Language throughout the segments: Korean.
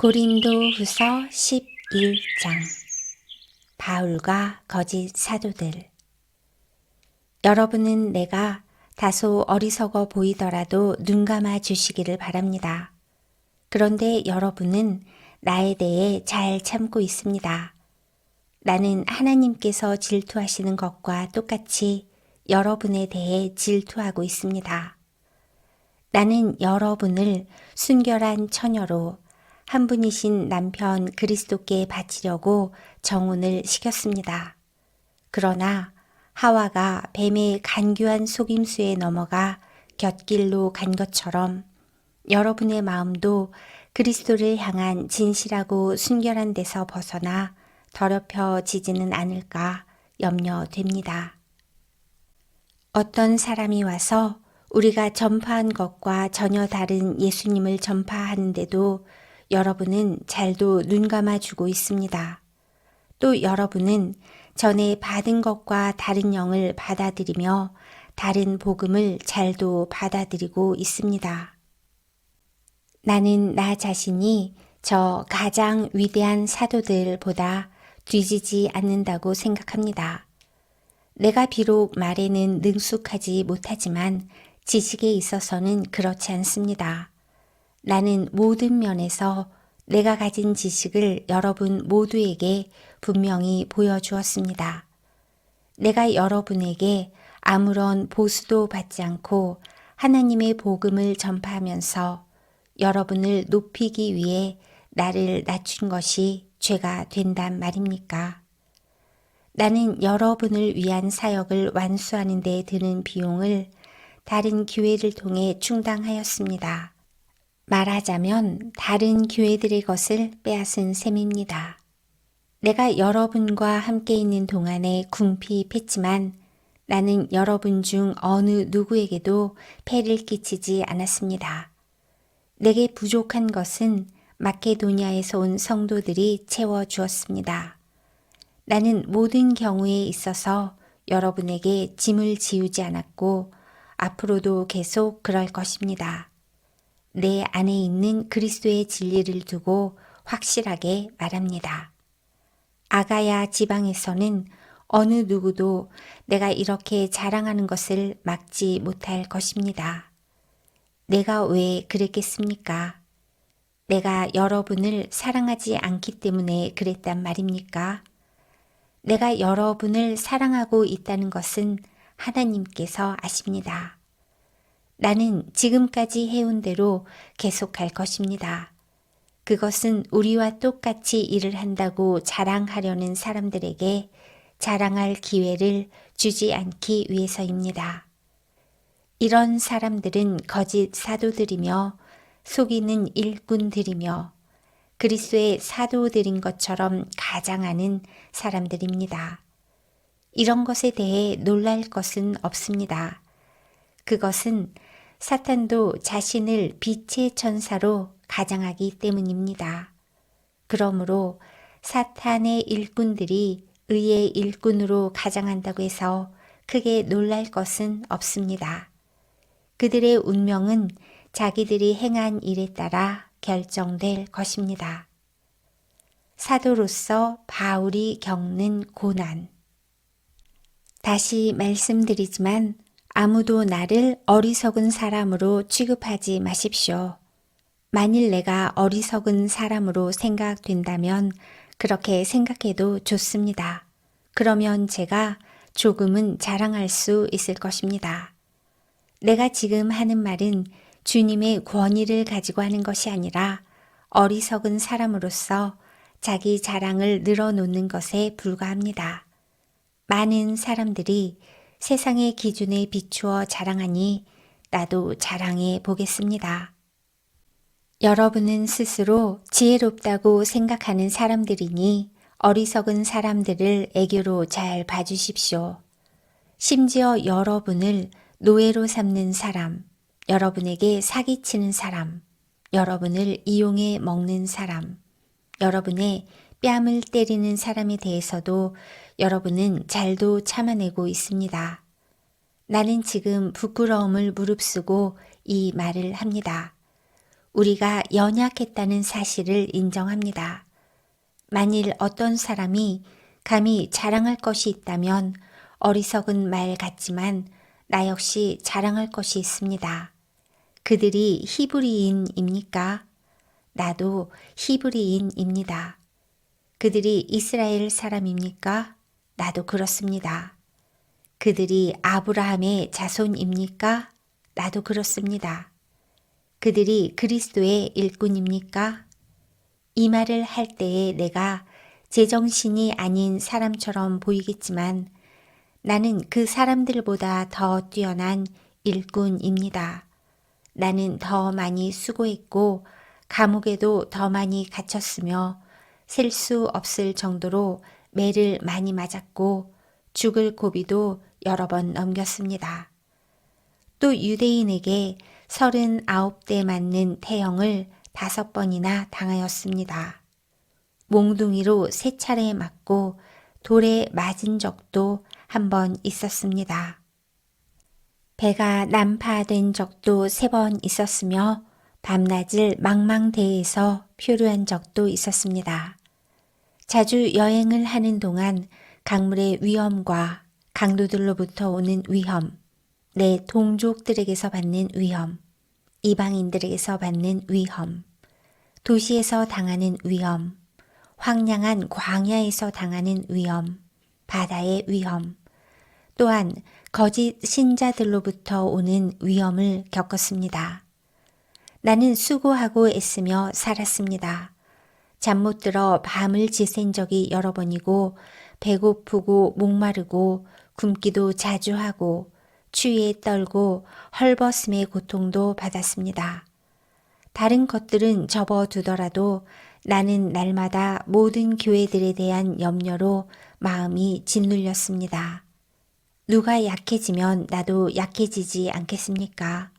고린도 후서 11장 바울과 거짓 사도들 여러분은 내가 다소 어리석어 보이더라도 눈 감아 주시기를 바랍니다. 그런데 여러분은 나에 대해 잘 참고 있습니다. 나는 하나님께서 질투하시는 것과 똑같이 여러분에 대해 질투하고 있습니다. 나는 여러분을 순결한 처녀로 한 분이신 남편 그리스도께 바치려고 정혼을 시켰습니다. 그러나 하와가 뱀의 간교한 속임수에 넘어가 곁길로 간 것처럼 여러분의 마음도 그리스도를 향한 진실하고 순결한 데서 벗어나 더럽혀지지는 않을까 염려됩니다. 어떤 사람이 와서 우리가 전파한 것과 전혀 다른 예수님을 전파하는데도 여러분은 잘도 눈 감아주고 있습니다. 또 여러분은 전에 받은 것과 다른 영을 받아들이며 다른 복음을 잘도 받아들이고 있습니다. 나는 나 자신이 저 가장 위대한 사도들보다 뒤지지 않는다고 생각합니다. 내가 비록 말에는 능숙하지 못하지만 지식에 있어서는 그렇지 않습니다. 나는 모든 면에서 내가 가진 지식을 여러분 모두에게 분명히 보여주었습니다. 내가 여러분에게 아무런 보수도 받지 않고 하나님의 복음을 전파하면서 여러분을 높이기 위해 나를 낮춘 것이 죄가 된단 말입니까? 나는 여러분을 위한 사역을 완수하는 데 드는 비용을 다른 기회를 통해 충당하였습니다. 말하자면 다른 교회들의 것을 빼앗은 셈입니다. 내가 여러분과 함께 있는 동안에 궁핍했지만 나는 여러분 중 어느 누구에게도 폐를 끼치지 않았습니다. 내게 부족한 것은 마케도니아에서 온 성도들이 채워주었습니다. 나는 모든 경우에 있어서 여러분에게 짐을 지우지 않았고 앞으로도 계속 그럴 것입니다. 내 안에 있는 그리스도의 진리를 두고 확실하게 말합니다. 아가야 지방에서는 어느 누구도 내가 이렇게 자랑하는 것을 막지 못할 것입니다. 내가 왜 그랬겠습니까? 내가 여러분을 사랑하지 않기 때문에 그랬단 말입니까? 내가 여러분을 사랑하고 있다는 것은 하나님께서 아십니다. 나는 지금까지 해온 대로 계속할 것입니다. 그것은 우리와 똑같이 일을 한다고 자랑하려는 사람들에게 자랑할 기회를 주지 않기 위해서입니다. 이런 사람들은 거짓 사도들이며 속이는 일꾼들이며 그리스도의 사도들인 것처럼 가장하는 사람들입니다. 이런 것에 대해 놀랄 것은 없습니다. 그것은 사탄도 자신을 빛의 천사로 가장하기 때문입니다. 그러므로 사탄의 일꾼들이 의의 일꾼으로 가장한다고 해서 크게 놀랄 것은 없습니다. 그들의 운명은 자기들이 행한 일에 따라 결정될 것입니다. 사도로서 바울이 겪는 고난. 다시 말씀드리지만 아무도 나를 어리석은 사람으로 취급하지 마십시오. 만일 내가 어리석은 사람으로 생각된다면 그렇게 생각해도 좋습니다. 그러면 제가 조금은 자랑할 수 있을 것입니다. 내가 지금 하는 말은 주님의 권위를 가지고 하는 것이 아니라 어리석은 사람으로서 자기 자랑을 늘어놓는 것에 불과합니다. 많은 사람들이 세상의 기준에 비추어 자랑하니 나도 자랑해 보겠습니다. 여러분은 스스로 지혜롭다고 생각하는 사람들이니 어리석은 사람들을 애교로 잘 봐주십시오. 심지어 여러분을 노예로 삼는 사람, 여러분에게 사기치는 사람, 여러분을 이용해 먹는 사람, 여러분의 뺨을 때리는 사람에 대해서도 여러분은 잘도 참아내고 있습니다. 나는 지금 부끄러움을 무릅쓰고 이 말을 합니다. 우리가 연약했다는 사실을 인정합니다. 만일 어떤 사람이 감히 자랑할 것이 있다면 어리석은 말 같지만 나 역시 자랑할 것이 있습니다. 그들이 히브리인입니까? 나도 히브리인입니다. 그들이 이스라엘 사람입니까? 나도 그렇습니다. 그들이 아브라함의 자손입니까? 나도 그렇습니다. 그들이 그리스도의 일꾼입니까? 이 말을 할 때에 내가 제정신이 아닌 사람처럼 보이겠지만 나는 그 사람들보다 더 뛰어난 일꾼입니다. 나는 더 많이 수고했고 감옥에도 더 많이 갇혔으며 셀 수 없을 정도로 매를 많이 맞았고 죽을 고비도 여러 번 넘겼습니다. 또 유대인에게 서른아홉 대 맞는 태형을 다섯 번이나 당하였습니다. 몽둥이로 세 차례 맞고 돌에 맞은 적도 한 번 있었습니다. 배가 난파된 적도 세 번 있었으며 밤낮을 망망대해서 표류한 적도 있었습니다. 자주 여행을 하는 동안 강물의 위험과 강도들로부터 오는 위험, 내 동족들에게서 받는 위험, 이방인들에게서 받는 위험, 도시에서 당하는 위험, 황량한 광야에서 당하는 위험, 바다의 위험, 또한 거짓 신자들로부터 오는 위험을 겪었습니다. 나는 수고하고 애쓰며 살았습니다. 잠 못 들어 밤을 지샌 적이 여러 번이고 배고프고 목마르고 굶기도 자주 하고 추위에 떨고 헐벗음의 고통도 받았습니다. 다른 것들은 접어두더라도 나는 날마다 모든 교회들에 대한 염려로 마음이 짓눌렸습니다. 누가 약해지면 나도 약해지지 않겠습니까?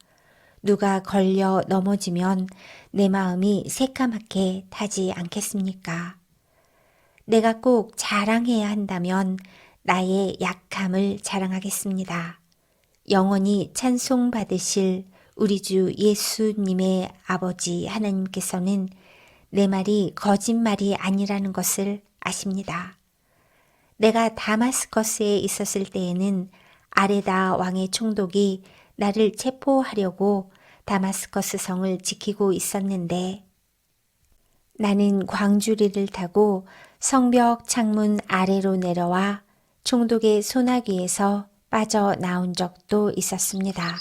누가 걸려 넘어지면 내 마음이 새까맣게 타지 않겠습니까? 내가 꼭 자랑해야 한다면 나의 약함을 자랑하겠습니다. 영원히 찬송 받으실 우리 주 예수님의 아버지 하나님께서는 내 말이 거짓말이 아니라는 것을 아십니다. 내가 다마스커스에 있었을 때에는 아레다 왕의 총독이 나를 체포하려고 다마스커스 성을 지키고 있었는데 나는 광주리를 타고 성벽 창문 아래로 내려와 총독의 소나기에서 빠져나온 적도 있었습니다.